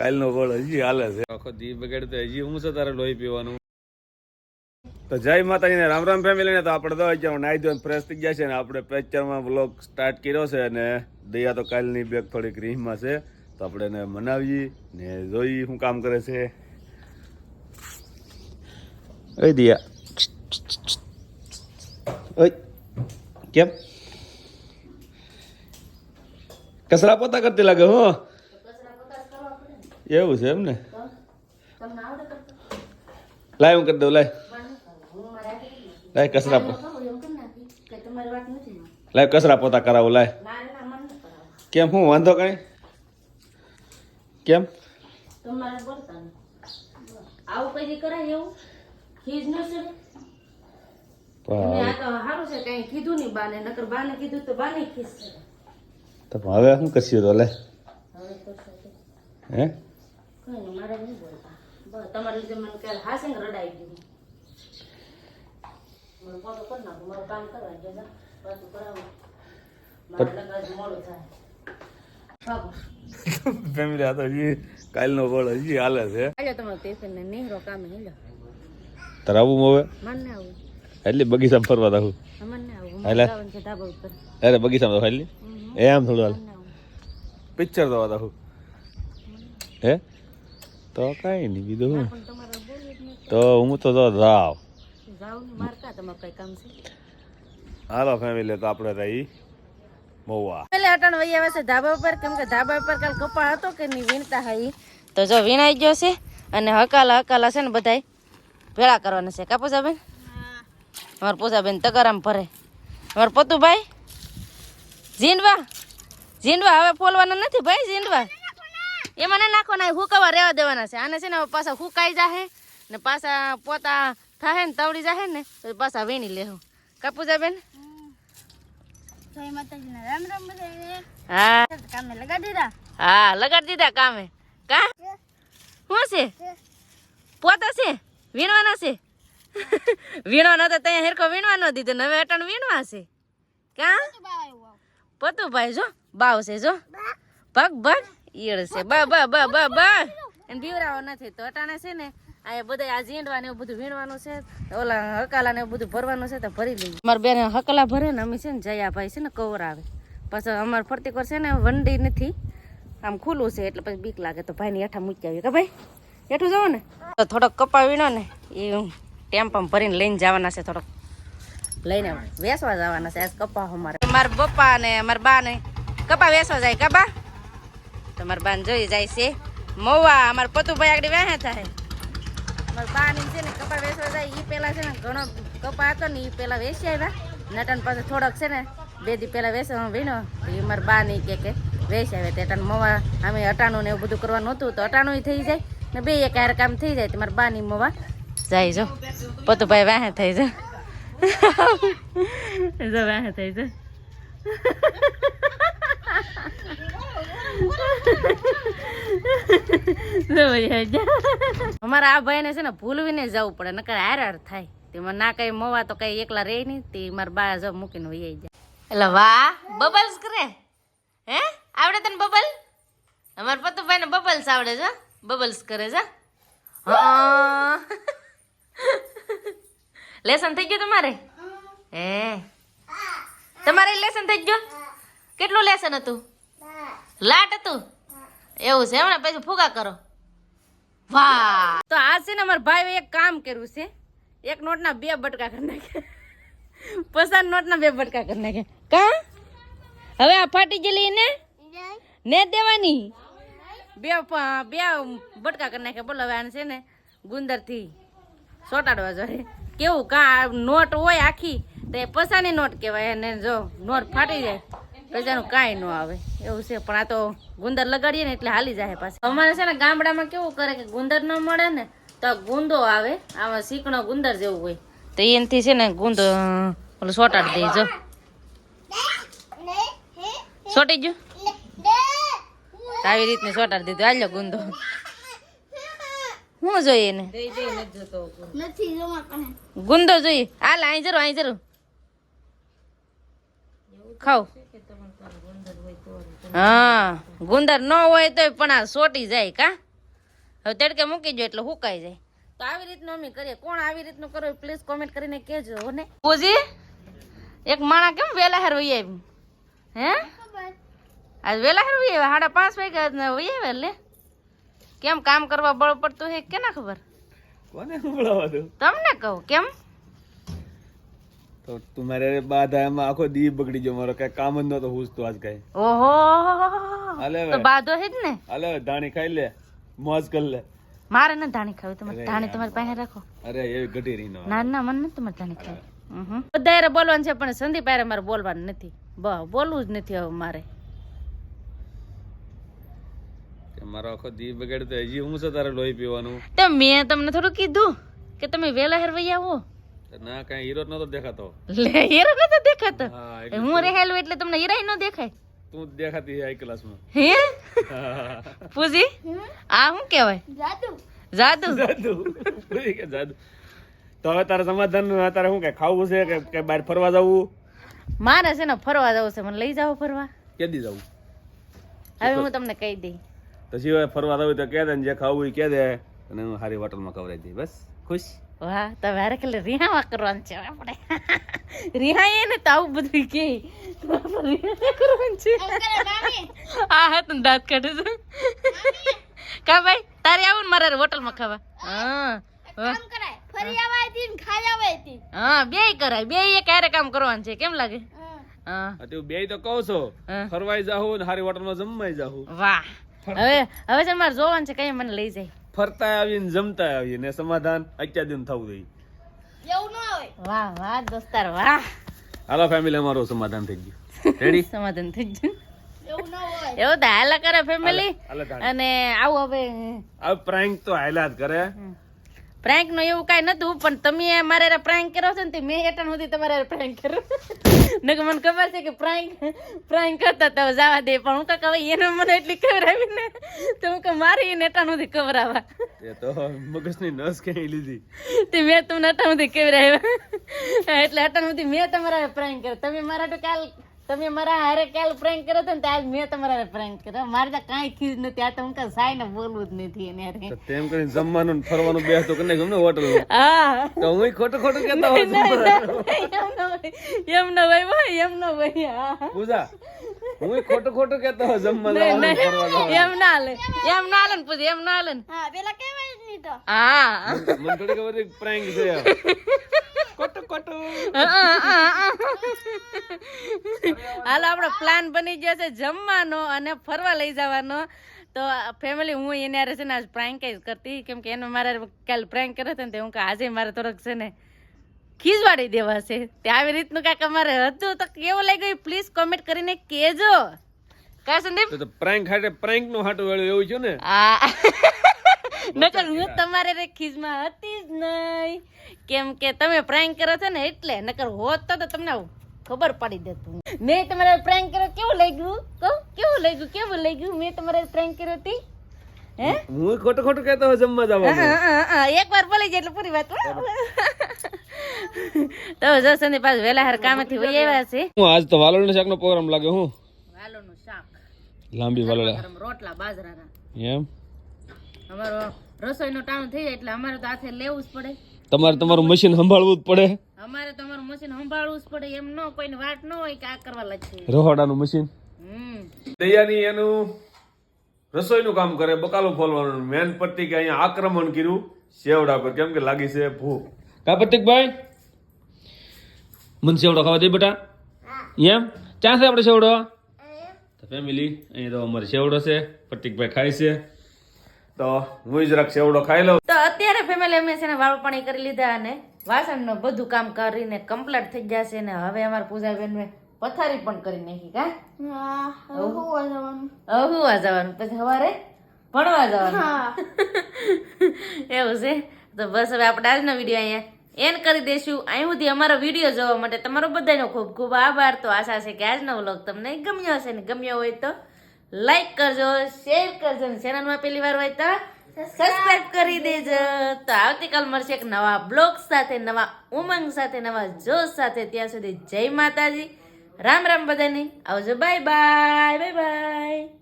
કાલનો ગોળ હજી હાલે છે. આખો દી બગાડે તો હજી હું છે તારે લોહી પીવાનું? તો જય માતાજીને રામ રામ ફેમિલી ને તો આપણે તો અત્યારે નાઈ ધોઈને ફ્રેશ થઈ ગયા છે ને આપણે પિક્ચરમાં બ્લોગ સ્ટાર્ટ કર્યો છે અને દયા તો કાલની બેગ થોડીક રીહમાં છે. તો આપણે એને મનાવીએ ને જોઈ શું કામ કરે છે. એ દિયા. ઓય કેમ? કસરા પોતા કરતી લાગે હો. એવું છે એમ ને લાય હું કરી દઉં લાય. લાય કસરા લાય કસરા પોતા કરાવું લાય. કેમ હું વાંધો કઈ? કેમ? આવું કઈ કરાય એવું? ખીજ ન છે? પણ આ તો સારું છે કઈ કીધું નહીં બાને બાને કીધું તો બાને ખીજ છે. તો હવે શું કરશું તો લે? હે? નહીં મારે નહીં બોલતા. બસ તમારે લીધે મને કાલ હાસે ને રડાઈ ગયું. મને ફોટો કરી નાખો મારું કામ કરવા જો પાછું કરાવું. મારે લગાડ મોડું થાય. ફેમિલી આ તો હજી કાલનો ગોળ હજી હાલે છે. હાલો તમારો ટિફિન ને નેહરો કામે હેલો તારે હવે? મને આવું. એટલે ફરવા દઉં મને આવું. અરે બગીચામાં તો ખાલી એમ થોડું હાલ. પિક્ચર જોવા દાખું હે? તો કાંઈ નહીં બીજું તો હું તો જાવ હાલો ફેમિલી તો આપણે રહી મહુવા. પેલે અટણ વહી આવે છે ધાબા ઉપર. કેમ કે ધાબા ઉપર કાલ કપા હતો કે નહીં, વીણતા હા તો જો વીણાઈ ગયો છે અને હકાલા હકાલા છે ને બધાય ભેળા કરવાના છે. કા પૂજાબેન? અમાર પૂજાબેન તગારામ ભરે. અમાર પતુભાઈ? ઝીંડવા? ઝીંડવા હવે ફોલવાના નથી ભાઈ, ઝીંડવા? એમાં ના નાખવાના હુકાવા રહેવા દેવાના છે. આને છે ને પાછા હુકાઈ જાહે ને પાછા પોતા થાહે ને તવડી જાહે ને તો પાછા વીણી લેવું કાપુજા પૂજાબેન હા. હા લગાડી દીધા કામે. કા? શું છે? પોતા છે? વીણવાના છે? વીણવાના તો ત્યાં હેરકો વીણવાનો દીધે હવે અટણ વીણવા છે. કા? પતુભાઈ જો બાવ છે જો. ભગ ભગ ઈયળ છે. બા બા બા બા બા. એને બીવરાવો નથી. તો અટાણે છે ને આ બધા આ ઝીંડવા ને એવું બધું વીણવાનું છે. ઓલા હકાલા ને એવું બધું ભરવાનું છે તો ભરી લઈએ. મારા બેન હકલા ભરે ને અમે છે ને જયાભાઈ છે ને કવર આવે પાછો અમારે ફરતી કર છે ને વંડી નથી. આમ ખુલ્લું છે એટલે પછી બીક લાગે. તો ભાઈને હેઠા મૂકી આવી કે ભાઈ, હેઠું જવો ને. તો થોડોક કપા વીણો ને, એ ટેમ્પમ ભરીને લઈને જવાના છે થોડોક. લઈને વેસવા જવાના છે. આજ કપા અમારે. મારા પપ્પા ને મારા બા ને કપા વેસવા જાય કપા તો બાન જોઈ જાય છે. મોવા, અમારા પતુભાઈ આગળ વ્યાહે થાય. મારા બાન છે ને કપા વેસવા જાય એ પેલા છે ને ઘણો કપા હતો ને એ પેલા વેસી આવ્યા નટન પાસે થોડોક છે ને, બે દી પેલા વેસવા વીણો એ મારા બા નહીં કે વેસી આવે તે અટાણ મોવા, અમે અટાણું ને એવું બધું કરવાનું હતું તો અટાણું થઈ જાય. ને બે એક હાર કામ થઈ જાય તમારા મારા બા ની મોવા જાય જો. પતુભાઈ વાહે થઈ જાય જો. વાહે થઈ જાય અમારા આ ભાઈને છે ને ભૂલવીને જવું પડે નકર હાર હાર થાય. તેમાં ના કઈ મોવા તો કઈ એકલા રહે નહીં તે મારા બા જો મૂકીને વહી જાય. એટલે વાહ બબલ્સ કરે હે? આવડે તને બબલ? અમારા પતુભાઈ ને બબલ્સ આવડે છે બબલ્સ કરે છે. હા. લેસન થઈ ગયું તમારે? હે? તમારે લેસન થઈ ગયું? કેટલું લેસન હતું? લાટ હતું? એવું છે એમને પછી ફુગા કરો. તો આ છે ને અમારા ભાઈ એક કામ કર્યું છે. એક નોટના બે બટકા કરી નાખે પસાર નોટના બે બટકા કરી નાખે કા? હવે આ ફાટી ગયેલી ને ને દેવાની? બે બે બટકા કરી નાખે બોલો, હવે આને છે ને ગુંદરથી સોટાડવા જોઈએ. કેવું? કા નોટ હોય આખી, તો એ પસાની નોટ કહેવાય અને જો, નોટ ફાટી જાય. પ્રજાનું કાંઈ ન આવે. એવું છે પણ આ તો ગુંદર લગાડીએ ને એટલે હાલી જાય પાછી. અમારે છે ને ગામડામાં કેવું કરે કે ગુંદર ન મળે ને તો ગુંદો આવે આમાં શીકણો ગુંદર જેવું હોય. તો એનાથી છે ને ગુંદો ઓલું સોટાડી દે જો. સોટી ગયો? આવી રીતની સોટાડી દીધું. હાલ્યો ગુંદો. શું જોઈએ એને? ગુંદો જોઈએ. હાલ અહીં જરૂર અહીં જરૂર. ખાવ. હા ગુંદર ન હોય તોય પણ આ સોટી જાય કા? હવે તડકે મૂકી દો એટલે હુકાઈ જાય. તો આવી રીતનું અમે કરીએ. કોણ આવી રીતનું કરો પ્લીઝ કોમેન્ટ કરીને કહેજો ને? પૂજી એક માણા કેમ વેલા હેર વહી આવ્યું? હે? આજ વેલા હેર વહી આવ્યા? સાડા પાંચ વાગ્યા વહી આવ્યા લે? કેમ કામ કરવા બળ પડતું હે કે ના ખબર? કોને તમને કહું કેમ? તો તમારે બાધા એમાં આખો દી બગડી ગયો મારો કઈ કામ જ નતો હુસતો આજ કઈ. ઓહો! અલે તો બાધો હે જ ને? અલે ધાણી ખાઈ લે મોજ કર લે. મારે ન ધાણી ખાવી તમારે ધાણી તમારી પાસે રાખો. અરે એ ઘટી રહી ના ના મને ન તમારે ધાણી ખાવી. બધા બોલવાનું છે પણ સંદીપ હારે મારે બોલવાનું નથી. બોલવું જ નથી હવે મારે. મારો આખો દી બગાડે હજી હું છે તારે લોહી પીવાનું? તો મેં તમને થોડું કીધું કે તમે વેલા હેરવાઈ આવો. તો ના કઈ હીરો નતો દેખાતો. લે હીરો નતો દેખાતો? હું રહેલું એટલે તમને હીરા ન દેખાય? તું જ દેખાતી છે આ ક્લાસમાં હે? પૂજી આ શું કહેવાય? જાદુ. જાદુ? પૂરી કે જાદુ. તો હવે તારે સમાધાનનું તારે શું કે ખાવું છે કે કે બહાર ફરવા જવું? મારે છે ને ફરવા જવું છે. મને લઈ જાવ ફરવા. કેદી જવું? હવે હું તમને કહી દઈ. તો સિવાય ફરવા જવું તો કે દે ને જે ખાવું એ કે દે. અને હું સારી હોટલમાં ખવડાવી દઈ બસ ખુશ? વાહ તો વારે ખાલે રિહાવા કરવાનું છે આપણે રિહાઈએ ને તો આવું બધું કે કરવાનું છે આ હા તને દાંત કાઢે છે કા ભાઈ તારે આવું ને મારે હોટલમાં ખાવા હા વાહ. હા બે કરાય બે એ ક્યારે કામ કરવાનું છે કેમ લાગે હા તો તું બે તો કહું છો હા. ફરવાઈ જાહું ને સારી હોટલમાં જમવાઈ જાહું વાહ હવે હવે છે મારે જોવાનું છે કઈ મને લઈ જાય. ફરતા આવીને જમતા આવીએ ને સમાધાન અત્યાર દિન થવું જોઈએ. વાહ વાહ દોસ્તાર વાહ. હાલો ફેમિલી અમારું સમાધાન થઈ ગયું. રેડી સમાધાન થઈ ગયું. એવું તો હાલા કરે ફેમિલી અને આવું હવે આ પ્રાંક તો હાલા જ કરે. પ્રેન્કનું એવું કઈ નતું પણ તમે મારે પ્રેન્ક કર્યો છે ને તે મેં હેઠળ સુધી તમારે પ્રેન્ક કર્યો. નકર મને ખબર છે કે પ્રેન્ક પ્રેન્ક કરતા તો જવા દે પણ હું કાંક હવે એને મને એટલી ખબર આવી ને તો હું કે મારી એને એટન સુધી ખબર આવા એ તો મગજની નસ કઈ લીધી. તે મેં તમને એટન સુધી ખબર આવ્યા એટલે એટન સુધી મેં તમારા પ્રેન્ક કર્યો. તમે મારા તો કાલ તમે મારા હારે કાલ પ્રેન્ક કર્યો હતો ને તો આજ મેં તમારા પ્રેન્ક કર્યો. મારે તો કાંઈ ખીજ નથી. આ તો હું કાંઈ સાઈને બોલવું જ નથી એને હારે. તેમ કરીને જમવાનું ને ફરવાનું બે તો કને ગમે હોટલ હા. તો હું ખોટું ખોટું કેતા હોય એમ ન હોય એમ ન હોય ભાઈ એમ ન હોય હા. પૂજા હું ખોટું ખોટું કેતો હોય જમવાનું એમ ના હાલે એમ ના હાલે ને પૂછી એમ ના હાલે તો. હા. મને થોડી ખબર પ્રેન્ક છે ખોટું. હાલો આપણો પ્લાન બની ગયો છે જમવાનો અને ફરવા લઈ જવાનો. તો ફેમિલી હું એને છે ને આજ પ્રાંક જ કરતી. કેમ કે એને મારે કાલ પ્રાંક કર્યો હતો ને તે હું કે આજે મારે થોડોક છે ને ખીજવાડી દેવા છે. તે આવી રીતનું કાંઈક અમારે હતું. તો કેવું લાગ્યું? પ્લીઝ કોમેન્ટ કરીને કહેજો. કા સંદીપ? તો પ્રેન્ક હાટે પ્રેન્કનું હાટું વેળું એવું છે ને? આ નકર હું તમારે રે ખીજમાં હતી જ નહીં. કેમ કે તમે પ્રેન્ક કરો છો ને એટલે નકર હોત તો તો તમને ખબર પડી દેતું મેં તમારે પ્રેન્ક કર્યો કેવું લાગ્યું? કહું કેવું લાગ્યું કેવું લાગ્યું? મેં તમારે પ્રેન્ક કર્યો હતી હે? હું ખોટું ખોટું કહેતો હોય જમવા જવાનું. એક વાર બોલી જાય એટલે પૂરી વાત. તો જો સંદીપ પાછ વેલા હાર કામેથી વહી આવ્યા છે. હું આજ તો વાલોડ શાક નો પ્રોગ્રામ લાગ્યો હું? વાલોનું શાક. લાંબી વાલોડા. રોટલા બાજરાના. એમ? અમારો રસોઈનો ટાણું થઈ જાય એટલે અમારે તો હાથે લેવું જ પડે. તમારે તમારું મશીન સંભાળવું જ પડે. અમારે તો અમારું મશીન સંભાળવું જ પડે. એમ ન કોઈને વાટ ન હોય કે આ કરવા લાગશે. રહોડાનું મશીન. હમ. દયાની એનું રસોઈનું કામ કરે બકાલું ફોલવાનું. મેન પટ્ટી કે અહીંયા આક્રમણ કર્યું સેવડા પર. કેમ કે લાગી છે ભૂખ. કા પ્રતિકભાઈ મને સેવડો ખાવા દે બેટા. એમ? ક્યાં છે આપણે સેવડો ફેમિલી અહીંયા તો અમારે સેવડો છે. પ્રતિકભાઈ ખાય છે. તો હું જરાક સેવડો ખાઈ લઉં. તો અત્યારે ફેમિલી અમે છે ને વાળ પાણી કરી લીધા અને વાસણનું બધું કામ કરીને કમ્પ્લીટ થઈ જશે ને હવે અમારા પૂજાબેન પથારી પણ કરી નાખી કા હવે હુવા જવાનું. પછી સવારે ભણવા જવાનું. એવું છે? તો બસ હવે આપણે આજનો વીડિયો અહીંયા એન્ડ કરી દઈશું. અહીં સુધી અમારો વીડિયો જોવા માટે તમારો બધાનો ખૂબ ખૂબ આભાર. તો આશા છે કે આજનો વ્લોગ તમને ગમ્યો હશે ને ગમ્યો હોય તો લાઈક કરજો શેર કરજો અને ચેનલમાં પહેલી વાર હોય તો સબસ્ક્રાઈબ કરી દેજો. તો આવતીકાલ મળશે એક નવા બ્લોગ સાથે, નવા ઉમંગ સાથે, નવા જોશ સાથે. ત્યાં સુધી જય માતાજી. રામ રામ બધાને. આવજો બાય બાય બાય બાય